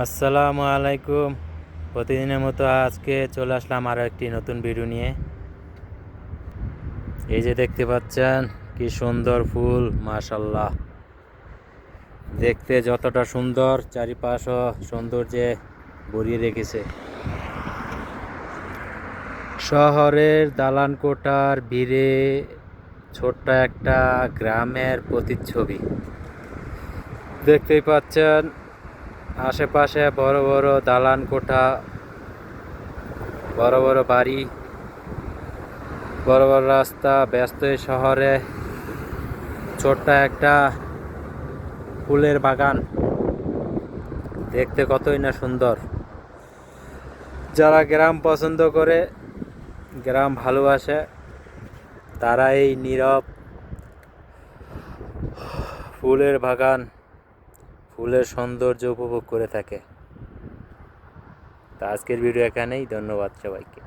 আসসালামু আলাইকুম। প্রতিদিনের মতো আজকে চলে আসলাম আরও একটি নতুন ভিডিও নিয়ে। এই যে দেখতে পাচ্ছেন, কি সুন্দর ফুল মাশাল্লাহ দেখতে যতটা সুন্দর, চারিপাশও সৌন্দর্যে ভরিয়ে রেখেছে। শহরের দালান কোটার ভিড়ে ছোট্ট একটা গ্রামের প্রতিচ্ছবি। দেখতেই পাচ্ছেন আশেপাশে বড় বড় দালান কোঠা, বড় বড় বাড়ি, বড় বড় রাস্তা, ব্যস্ত শহরে ছোট্ট একটা ফুলের বাগান। দেখতে কতই না সুন্দর। যারা গ্রাম পছন্দ করে, গ্রাম ভালোবাসে তারা এই নীরব ফুলের বাগান। ফুলের সৌন্দর্য উপভোগ করে থাকে। তা আজকের ভিডিও এখানেই ধন্যবাদ সবাইকে।